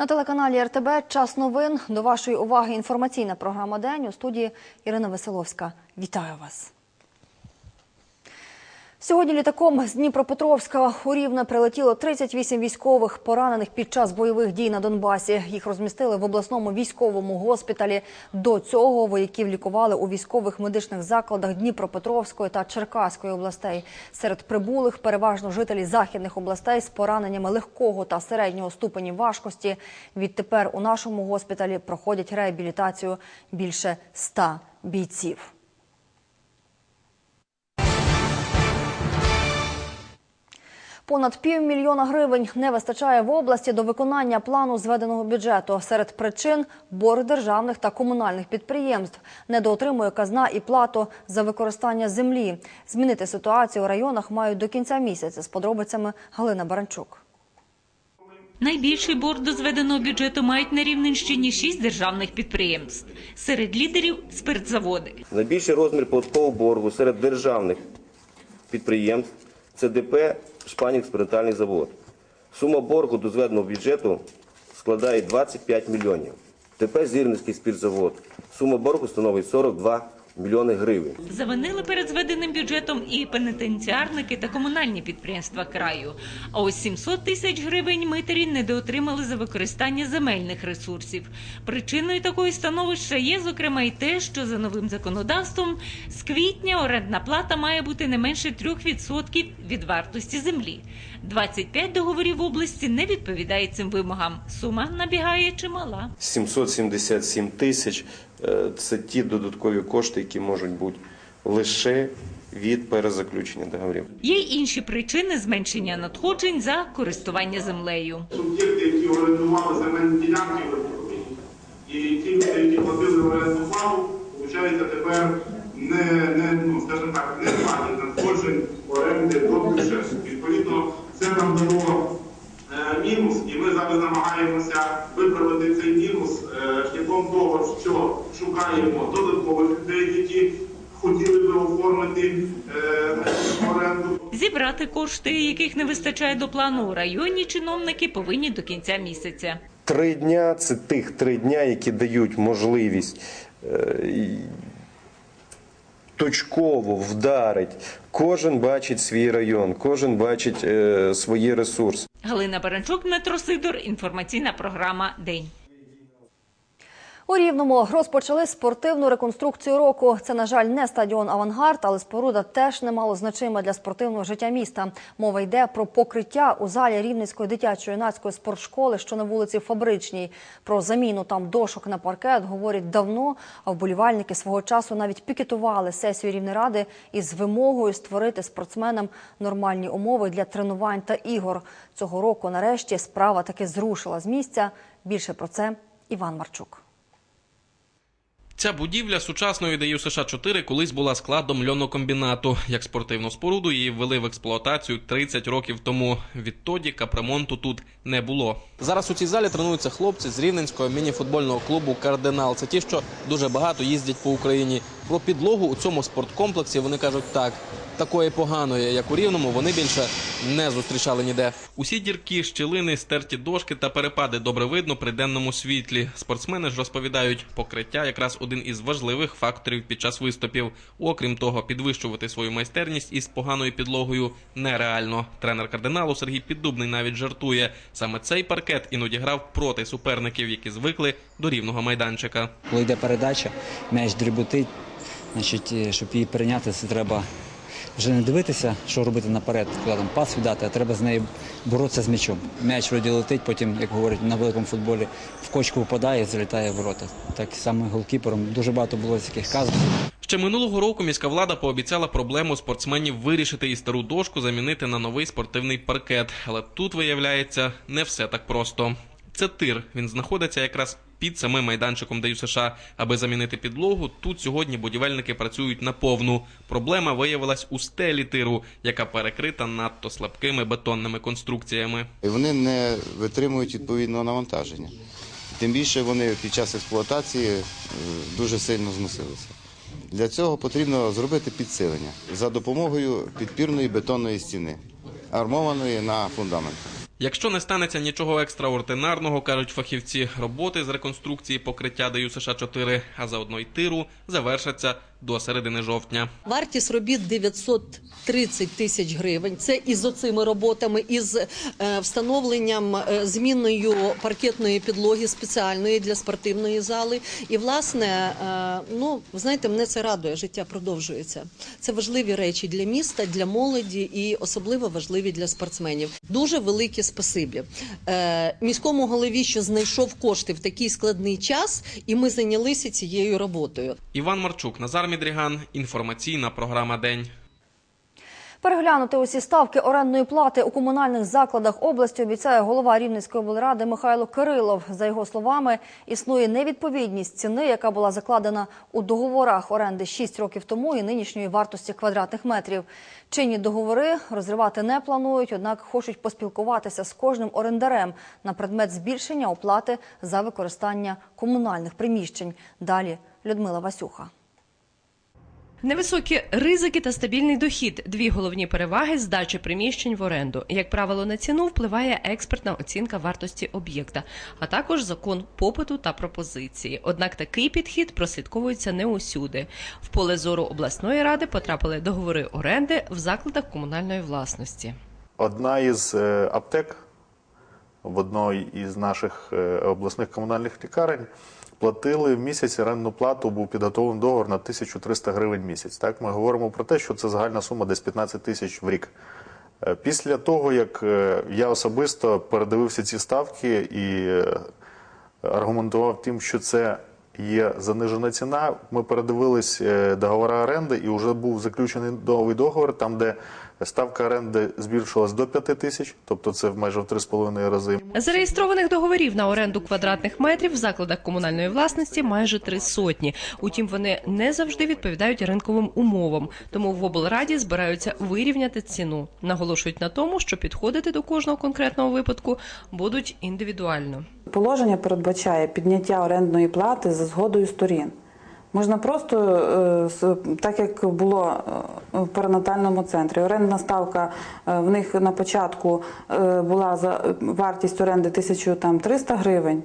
На телеканалі РТБ час новин. До вашої уваги інформаційна програма День у студії Ірина Веселовська. Вітаю вас. Сьогодні літаком з Дніпропетровська у Рівне прилетіло 38 військових, поранених під час бойових дій на Донбасі. Їх розмістили в обласному військовому госпіталі. До цього вояків лікували у військових медичних закладах Дніпропетровської та Черкаської областей. Серед прибулих переважно жителі західних областей з пораненнями легкого та середнього ступені важкості. Відтепер у нашому госпіталі проходять реабілітацію більше 100 бійців. Понад півмільйона гривень не вистачає в області до виконання плану зведеного бюджету. Серед причин борг державних та комунальних підприємств недоотримує казна і плату за використання землі. Змінити ситуацію у районах мають до кінця місяця. З подробицями Галина Баранчук. Найбільший борг до зведеного бюджету мають на Рівненщині шість державних підприємств. Серед лідерів – спиртзаводи. Найбільший розмір податкового боргу серед державних підприємств це ДП «Шпанік спиритальний завод. Сума боргу до зведеного бюджету складає 25 мільйонів. ТП «Зірницький спиртзавод». Сума боргу становить 42 мільйони гривень. Завинили перед зведеним бюджетом і пенітенціарники та комунальні підприємства краю. А ось 700 тисяч гривень митарі недоотримали за використання земельних ресурсів. Причиною такої становища є, зокрема, і те, що за новим законодавством з квітня орендна плата має бути не менше 3% від вартості землі. 25 договорів в області не відповідає цим вимогам. Сума набігає чимала. 777 тисяч це ті додаткові кошти, які можуть бути лише від перезаключення договорів. Є й інші причини зменшення надходжень за користування землею. суб'єкти, які орендували земельні ділянки і ті люди, які платили оренду плату, виходить, тепер не, не, ну, скажімо так, не платять надходжень оренди до бюджету. Відповідно, це нам дало е, мінус, і ми зараз намагаємося виправити цей мінус е, шляхом того, що шукаємо додаткових людей, які хотіли би оформити е, оренду. Зібрати кошти, яких не вистачає до плану у районі, чиновники повинні до кінця місяця. Три дня це тих три дня, які дають можливість е, точково вдарить. Кожен бачить свій район, кожен бачить е, свої ресурси. Галина Баранчук, Дмитро Сидор. Інформаційна програма День. У Рівному розпочали спортивну реконструкцію року. Це, на жаль, не стадіон Авангард, але споруда теж немало значима для спортивного життя міста. Мова йде про покриття у залі Рівненської дитячо-юнацької спортшколи, що на вулиці Фабричній. Про заміну там дошок на паркет говорять давно, а вболівальники свого часу навіть пікетували сесію Рівнеради із вимогою створити спортсменам нормальні умови для тренувань та ігор. Цього року, нарешті, справа таки зрушила з місця. Більше про це Іван Марчук. Ця будівля сучасної ДЮ США 4 колись була складом льонокомбінату. Як спортивну споруду її ввели в експлуатацію 30 років тому. Відтоді капремонту тут не було. Зараз у цій залі тренуються хлопці з рівненського міні-футбольного клубу Кардинал. Це ті, що дуже багато їздять по Україні. Про підлогу у цьому спорткомплексі вони кажуть так. Такої поганої, як у рівному, вони більше не зустрічали ніде. Усі дірки, щілини, стерті дошки та перепади добре видно при денному світлі. Спортсмени ж розповідають, покриття якраз один із важливих факторів під час виступів. Окрім того, підвищувати свою майстерність із поганою підлогою нереально. Тренер кардиналу Сергій Піддубний навіть жартує. Саме цей паркет іноді грав проти суперників, які звикли до рівного майданчика. Коли йде передача, м'яч дріботить, значить, е, щоб її прийняти, це треба вже не дивитися, що робити наперед, там пас віддати, а треба з нею боротися з м'ячом. М'яч вроді летить, потім, як говорять на великому футболі, в кочку впадає і залітає в ворота. Так само голкіпером дуже багато було таких казусів. Ще минулого року міська влада пообіцяла проблему спортсменів вирішити і стару дошку замінити на новий спортивний паркет. Але тут виявляється не все так просто. Це тир. Він знаходиться якраз під самим майданчиком ДЮ США. Аби замінити підлогу, тут сьогодні будівельники працюють на повну. Проблема виявилась у стелі тиру, яка перекрита надто слабкими бетонними конструкціями. Вони не витримують відповідного навантаження. Тим більше вони під час експлуатації е, дуже сильно зносилися. Для цього потрібно зробити підсилення за допомогою підпірної бетонної стіни, армованої на фундамент. Якщо не станеться нічого екстраординарного, кажуть фахівці, роботи з реконструкції покриття ДЮСШ 4 а заодно й тиру завершаться до середини жовтня. Вартість робіт 930 тисяч гривень. Це із оцими роботами, із е, встановленням е, змінною паркетної підлоги спеціальної для спортивної зали. І власне, е, ну ви знаєте, мене це радує. Життя продовжується. Це важливі речі для міста, для молоді і особливо важливі для спортсменів. Дуже велике спасибі міському голові, що знайшов кошти в такий складний час, і ми зайнялися цією роботою. Іван Марчук, Назар Мідріган. Інформаційна програма День. Переглянути усі ставки орендної плати у комунальних закладах області обіцяє голова Рівненської облради Михайло Кирилов. За його словами, існує невідповідність ціни, яка була закладена у договорах оренди 6 років тому і нинішньої вартості квадратних метрів. Чинні договори розривати не планують, однак хочуть поспілкуватися з кожним орендарем на предмет збільшення оплати за використання комунальних приміщень. Далі Людмила Васюха. Невисокі ризики та стабільний дохід дві головні переваги здачі приміщень в оренду. Як правило, на ціну впливає експертна оцінка вартості об'єкта, а також закон попиту та пропозиції. Однак такий підхід прослідковується не усюди. В поле зору обласної ради потрапили договори оренди в закладах комунальної власності. Одна із е, аптек в одній із наших е, обласних комунальних лікарень платили в місяць орендну плату, був підготовлений договор на 1300 гривень в місяць. Так, ми говоримо про те, що це загальна сума десь 15 тисяч в рік. Е, Після того, як е, я особисто передивився ці ставки і аргументував тим, що це є занижена ціна, ми передивились договори оренди і вже був заключений новий договор, там де ставка оренди збільшилась до 5 тисяч, тобто це в майже в 3,5 рази. Зареєстрованих договорів на оренду квадратних метрів в закладах комунальної власності майже три сотні. Утім, вони не завжди відповідають ринковим умовам. Тому в облраді збираються вирівняти ціну. Наголошують на тому, що підходити до кожного конкретного випадку будуть індивідуально. Положення передбачає підняття орендної плати за згодою сторін. Можна просто, е, так як було е, в перинатальному центрі, орендна ставка е, в них на початку була за вартість оренди 1300 гривень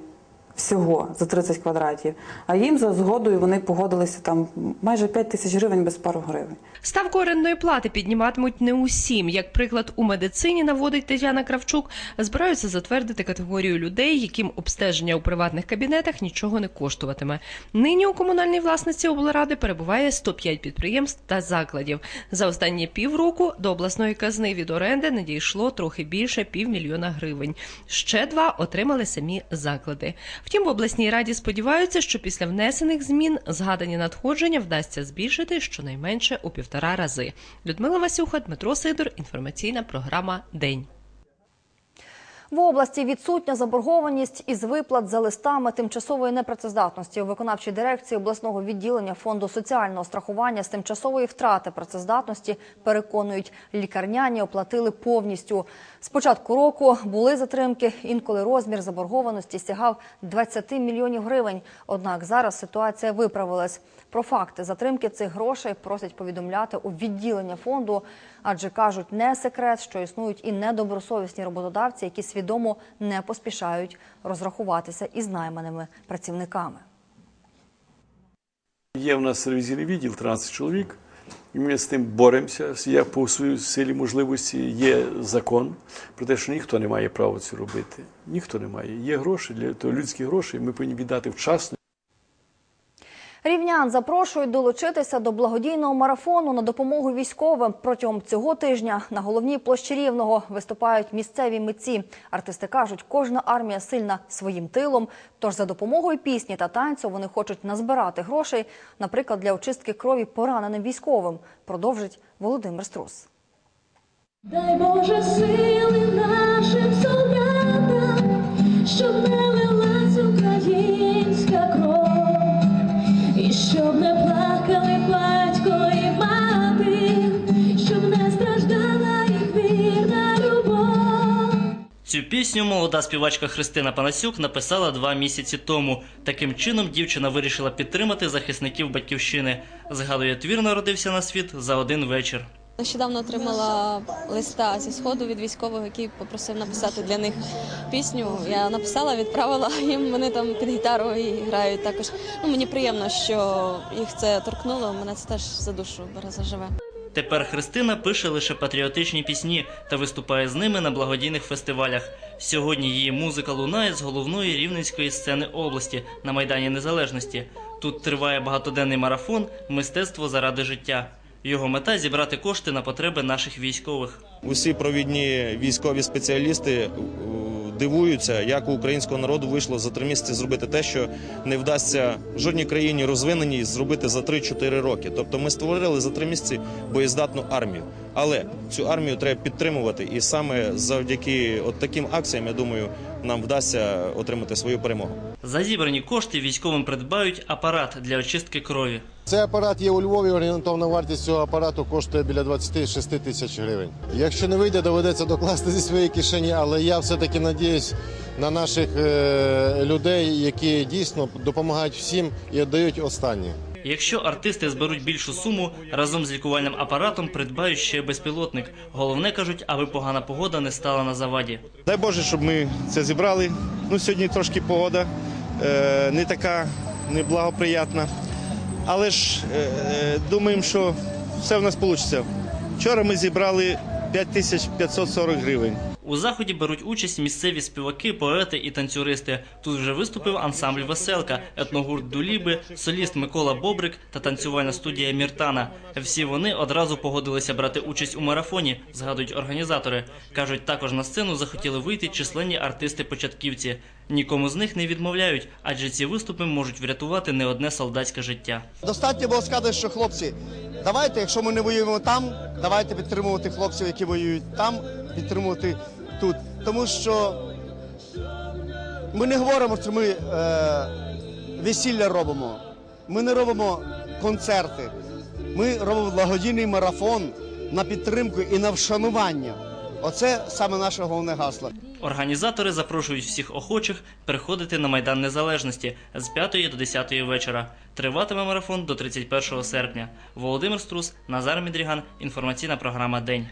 всього за 30 квадратів, а їм за згодою вони погодилися там майже 5 тисяч гривень без пару гривень. Ставку орендної плати підніматимуть не усім. Як приклад у медицині наводить Тетяна Кравчук, збираються затвердити категорію людей, яким обстеження у приватних кабінетах нічого не коштуватиме. Нині у комунальній власності облради перебуває 105 підприємств та закладів. За останні півроку до обласної казни від оренди надійшло трохи більше півмільйона гривень. Ще два отримали самі заклади. Втім, в обласній раді сподіваються, що після внесених змін згадані надходження вдасться збільшити щонайменше у півтора рази. Людмила Васюха, Дмитро Сидор. Інформаційна програма День. В області відсутня заборгованість із виплат за листами тимчасової непрацездатності у виконавчій дирекції обласного відділення фонду соціального страхування з тимчасової втрати працездатності переконують, лікарняні оплатили повністю. З початку року були затримки, інколи розмір заборгованості сягав 20 мільйонів гривень. Однак зараз ситуація виправилась. Про факти затримки цих грошей просять повідомляти у відділення фонду, адже кажуть, не секрет, що існують і недобросовісні роботодавці, які свідомо не поспішають розрахуватися із найманими працівниками. Є в нас ревізійний відділ 13 чоловік, і ми з тим боремося. Я по своїй силі можливості є закон про те, що ніхто не має права це робити. Ніхто не має. Є гроші для того, людські гроші, ми повинні віддати вчасно. Рівнян запрошують долучитися до благодійного марафону на допомогу військовим. Протягом цього тижня на головній площі Рівного виступають місцеві митці. Артисти кажуть, кожна армія сильна своїм тилом. Тож за допомогою пісні та танцю вони хочуть назбирати грошей, наприклад, для очистки крові пораненим військовим. Продовжить Володимир Струс. Дай Боже сили нашим солдатам, щоб не Цю пісню молода співачка Христина Панасюк написала два місяці тому. Таким чином дівчина вирішила підтримати захисників батьківщини. Згадує, твір народився на світ за один вечір. Нещодавно отримала листа зі сходу від військового, який попросив написати для них пісню. Я написала, відправила їм. Вони там під гітару і грають також. Ну мені приємно, що їх це торкнуло. Мене це теж за душу бере заживе. Тепер Христина пише лише патріотичні пісні та виступає з ними на благодійних фестивалях. Сьогодні її музика лунає з головної рівненської сцени області на Майдані Незалежності. Тут триває багатоденний марафон Мистецтво заради життя. Його мета зібрати кошти на потреби наших військових. Усі провідні військові спеціалісти дивуються, як у українського народу вийшло за три місяці зробити те, що не вдасться жодній країні розвиненій зробити за 3-4 роки. Тобто ми створили за три місяці боєздатну армію. Але цю армію треба підтримувати, і саме завдяки от таким акціям, я думаю, нам вдасться отримати свою перемогу. За зібрані кошти військовим придбають апарат для очистки крові. Цей апарат є у Львові. Орієнтовна вартість цього апарату коштує біля 26 тисяч гривень. Якщо не вийде, доведеться докласти зі своєї кишені, але я все-таки надіюсь на наших е, людей, які дійсно допомагають всім і дають останнє. Якщо артисти зберуть більшу суму, разом з лікувальним апаратом придбають ще безпілотник. Головне кажуть, аби погана погода не стала на заваді. Дай Боже, щоб ми це зібрали. Ну, сьогодні трошки погода е, не така неблагоприятна. Але ж е, е, думаємо, що все в нас вийде. Вчора ми зібрали 5540 гривень. У заході беруть участь місцеві співаки, поети і танцюристи. Тут вже виступив ансамбль Веселка, етногурт Дуліби, соліст Микола Бобрик та танцювальна студія Міртана. Всі вони одразу погодилися брати участь у марафоні, згадують організатори. кажуть, також на сцену захотіли вийти численні артисти-початківці. Нікому з них не відмовляють, адже ці виступи можуть врятувати не одне солдатське життя. Достатньо було сказати, що хлопці, давайте, якщо ми не воюємо там, давайте підтримувати хлопців, які воюють там, підтримувати тут. Тому що ми не говоримо, що ми е, весілля робимо, ми не робимо концерти, ми робимо благодійний марафон на підтримку і на вшанування. Оце саме наше головне гасло. Організатори запрошують всіх охочих приходити на Майдан Незалежності з 5 до 10 вечора. Триватиме марафон до 31 серпня. Володимир Струс, Назар Мідріган. Інформаційна програма День.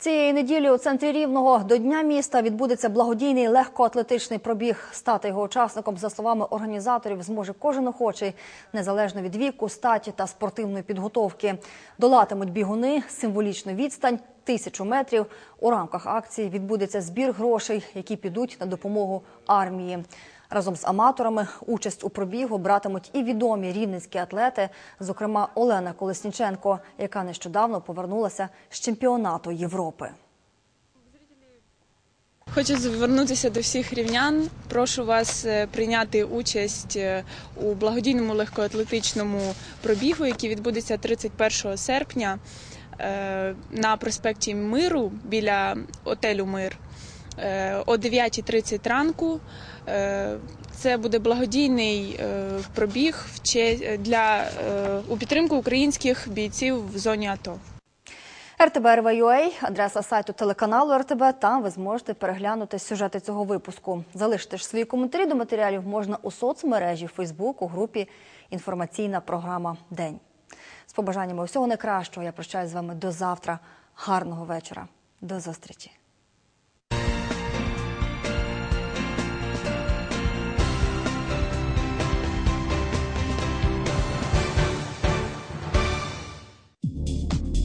Цієї неділі у центрі Рівного до Дня міста відбудеться благодійний легкоатлетичний пробіг. Стати його учасником, за словами організаторів, зможе кожен охочий, незалежно від віку, статі та спортивної підготовки. Долатимуть бігуни, символічну відстань – тисячу метрів. У рамках акції відбудеться збір грошей, які підуть на допомогу армії. Разом з аматорами участь у пробігу братимуть і відомі рівненські атлети, зокрема Олена Колесніченко, яка нещодавно повернулася з чемпіонату Європи. Хочу звернутися до всіх рівнян. Прошу вас е, прийняти участь е, у благодійному легкоатлетичному пробігу, який відбудеться 31 серпня е, на проспекті Миру біля отелю Мир о 9.30 ранку. Е, Це буде благодійний е, пробіг для е, у підтримку українських бійців в зоні АТО. РТБ адреса сайту телеканалу РТБ. Там ви зможете переглянути сюжети цього випуску. Залиште ж свої коментарі до матеріалів можна у соцмережі Фейсбук у групі Інформаційна програма День. З побажаннями усього найкращого. Я прощаюсь з вами до завтра. Гарного вечора. До зустрічі.